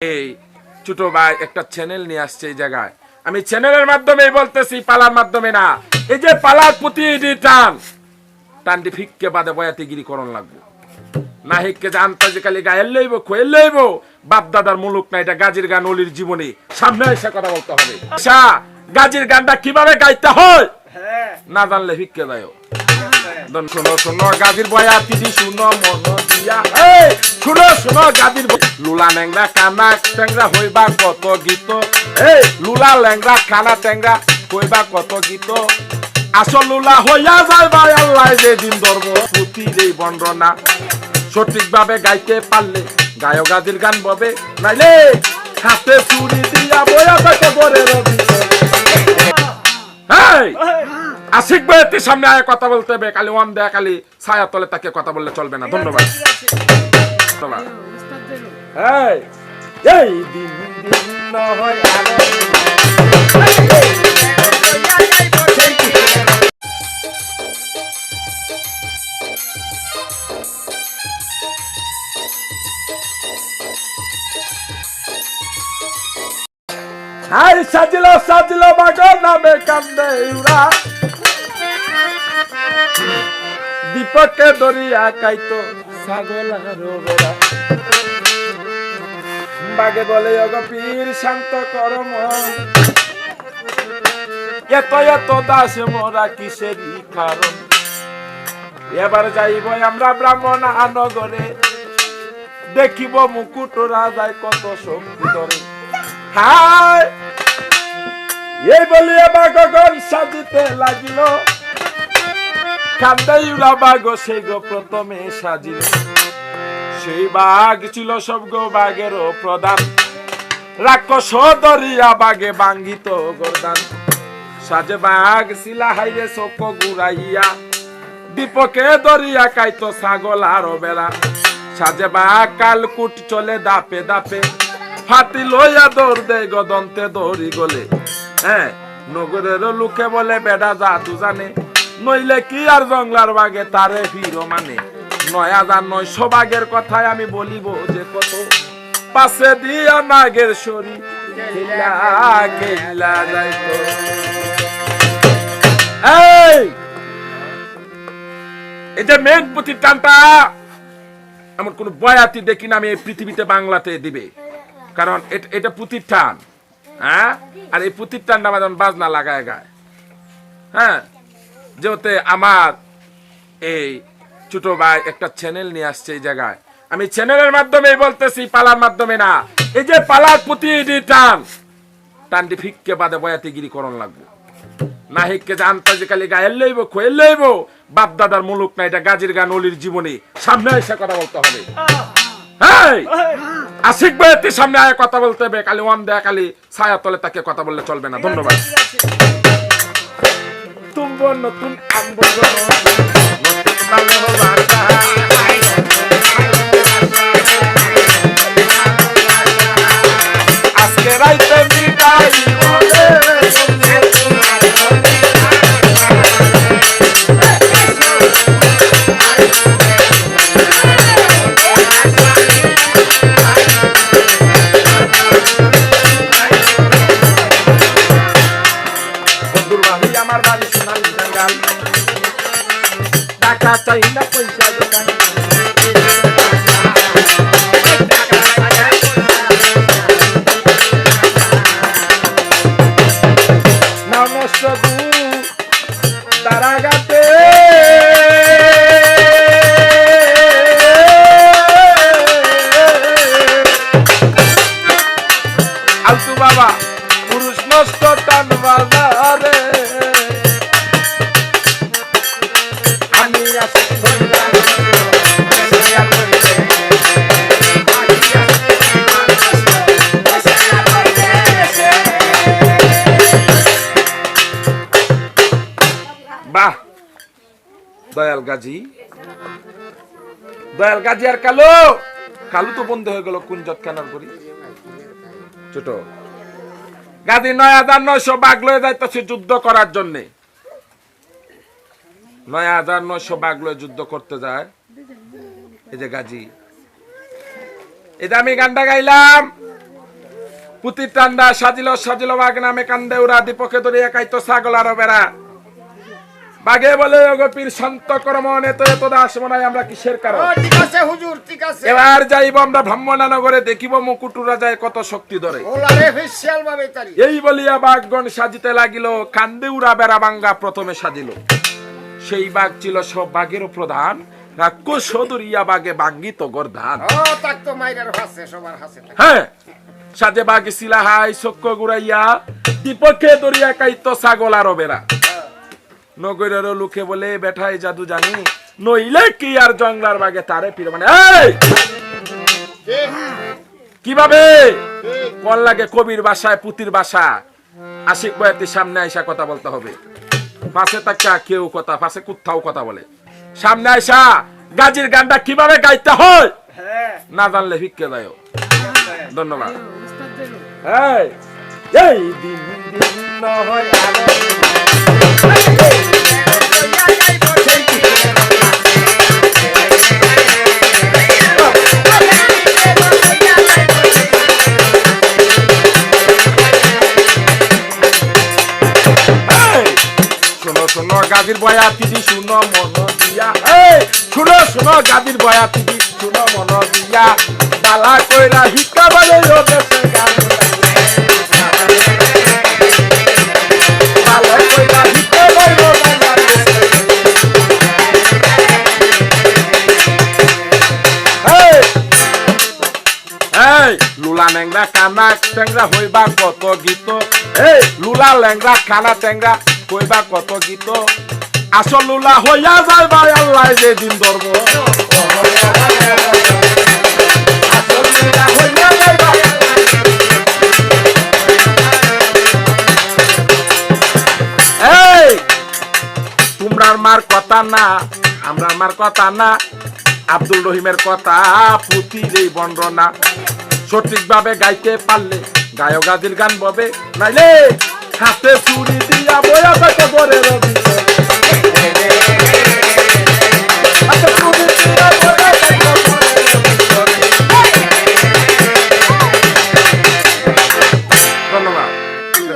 এই ছোট ভাই একটা চ্যানেল নিয়ে আসছে এই জায়গায়। আমি চ্যানেলের মাধ্যমে বলতেছি পালার মাধ্যমে না। এই যে পালার প্রতি টান। টানটি ফিককে বাদে বয়াতিগিরি করণ লাগবে। নাহিককে যে খালি গায়ের লইব খোয়ের লইব। বাপ দাদার মুলুক না এটা গাজির গান অলির জীবনী। সামনে এসে কথা বলতে হবে। আচ্ছা গাজির গানটা কীভাবে গাইতে হয়? না জানলে ভিক্ষে দেয় দন শুনো শুনো গাদির বয়া তিদি শুনো মন দিয়া। শুনো শুনো গাদির লুলা ল্যাংরা কানা ট্যাংরা হইবা কত গীত? এই। লুলা ল্যাংরা কানা ট্যাংরা হইবা কত গীত? আসল লুলা হইয়া যায় ভাই আল্লাহ যে দিন ধর্ম পুতির এই বন্ডনা সঠিকভাবে গাইতে পারলে গায়ক গাদির গান ববে নাইলে হাতে চুরি দিয়া বয়া থাকে এই আশিক বয়তির সামনে আয় কথা বলতে হবে। কালি ওয়ান দেয়া কালি ছায়া তলে তাকে কথা বললে চলবে না। ধন্যবাদ। ধন্যবাদ এই, এই দিন দিন নয় আরও হাই সাজিল সাজিল বাগ নামে কান্দে উড়া। দীপকে দরিয়া কাইতো। ছাগল বাগে বলে অগ পীর, শান্ত করম এত এত দাস মোরা কিসেরই কারণ? এবার যাইব আমরা ব্রাহ্মণ নগরে দেখিব মুকুট রাজায় কত শক্তি ধরে। হায়! এই বলিয়া বাগগণ সাজিতে লাগিল। কান্দাই উড়া বাঘ সেই গো প্রথমে সাজিল। সেই বাঘ ছিল সব গো বাঘেরও প্রধান। রাক্ষস দরিয়া বাঘে বাঙ্গিত গরদান। সাজে বাঘ শিলা হাইরে চোখ গুড়াইয়া দীপকে দরিয়া কাইতো ছাগল আরও বেড়া। সাজে বাঘ কালকুট চলে দাপে দাপে, ফাটি লইয়া দৌড় দেয় গদন্তে দৌড়ি গলে। হ্যাঁ নগরের লোকে বলে, বেডা জাদু জানে। নইলে কি আর জংলার বাগে তারে ফিরো মানে? নয় হাজার নয়শো বাগের কথাই আমি বলিব যে কত। পাশে দিয়া নাগের শরী খেলা খেলা যাইতো। এই! যে মেঘ প্রতিষ্ঠানটা এমন কোন বয়াতি দেখি না আমি এই পৃথিবীতে বাংলাতে দিবে। কারণ এট- এটা প্রতিষ্ঠান হ্যাঁ? আর এই প্রতিষ্ঠানটা আমার যেমন বাজনা লাগায় গায়। হ্যাঁ? যেহেতু আমার এই ছোট ভাই একটা চ্যানেল নিয়ে আসছে এই জায়গায়। আমি চ্যানেলের মাধ্যমে বলতেছি, পালার মাধ্যমে না। এই যে পালার প্রতি টান টানটি ফিককে বাদে বয়াতিগিরি করণ লাগবে। নাহিককে যে খালি গায়ের লইব খোয়ের লইব, বাপ দাদার মুলুক না, এটা গাজির গান অলির জীবনী। সামনে এসে কথা বলতে হবে। আশিক বয়তির সামনে আয়, কথা বলতে হবে। কালি ওয়ান দেয়া কালি ছায়া তলে তাকে কথা বললে চলবে না। ধন্যবাদ। নতুন আম্ব নতুন বাসা। আজকে I'm not linda Gazi Dayal আর কালো। তো বন্ধ হয়ে গেল করি ছোট। গাজী নয় হাজার নয়শো বাঘ লয়ে যাইতেছে যুদ্ধ করার জন্যে। নয় হাজার নয়শো বাঘ লয়ে যুদ্ধ করতে যায়। এই যে গাজী। এই যে আমি গানটা গাইলাম। পুতি টান্ডা সাজিল সাজিল বাঘ নামে কান্দে ওরা দীপকে ধরিয়া কাইতো ছাগল আরও বেড়া। বাঘে বলে অগপীর শান্ত কর্মন এত এত দাস মনাই আমরা কিসের কারণ? ঠিক আছে হুজুর ঠিক আছে। এবার যাইব আমরা ব্রাহ্মণানগরে দেখিব মুকুটুরা যায় কত শক্তি ধরে। এই বলিয়া বাঘগণ সাজিতে লাগিল কান্দে উড়া বেড়া বাঙ্গা প্রথমে সাজিল। সেই বাঘ ছিল সব বাঘেরও প্রধান রাক্ষস সদরিয়া বাঘে বাঙ্গিত গর্ধান। হ্যাঁ সাজে বাঘ শিলা হাই চক্ষ গুড়াইয়া দীপকে দরিয়া কাইত ছাগল আর বেড়া নগরের লোকে বলে বেঠাই জাদু জানি নইলে কি আর জংলার বাগে তারে পির মানে কীভাবে? কল লাগে কবির বাসায় পুতির বাসা আশিক বয়াতির সামনে আইসা কথা বলতে হবে। পাশে তাকা কেউ কথা পাশে কোথাও কথা বলে। সামনে আইসা গাজির গানটা কীভাবে গাইতে হয়? হ্যাঁ। না জানলে ভিক্ষে দেয় ধন্যবাদ। এই দিন দিন নহয় গাদির বয়া তিদি শুনো মন দিয়া। এই, শুনো শুনো গাদির বয়া তিদি শুনো মন দিয়া। বালা কইরা হিকা বালা ও লুলা ন্যাংরা কানা ট্যাংরা হইবা কত গীত। এই, লুলা ল্যাংরা কানা ট্যাংরা হইবা কত গীত। আসল লুলা হইয়া যায় ভাই, আল্লাহ যে দিন ধর্ম আসল লুলা হইয়া যায় ভাই এই, তোমরার মার কথা না আমরার মার কথা না, আব্দুল রহিমের কথা পুতির এই বন্ডনা। সঠিকভাবে গাইতে পারলে গায়ক গাজির গান ববে, নাইলে হাতে চুরি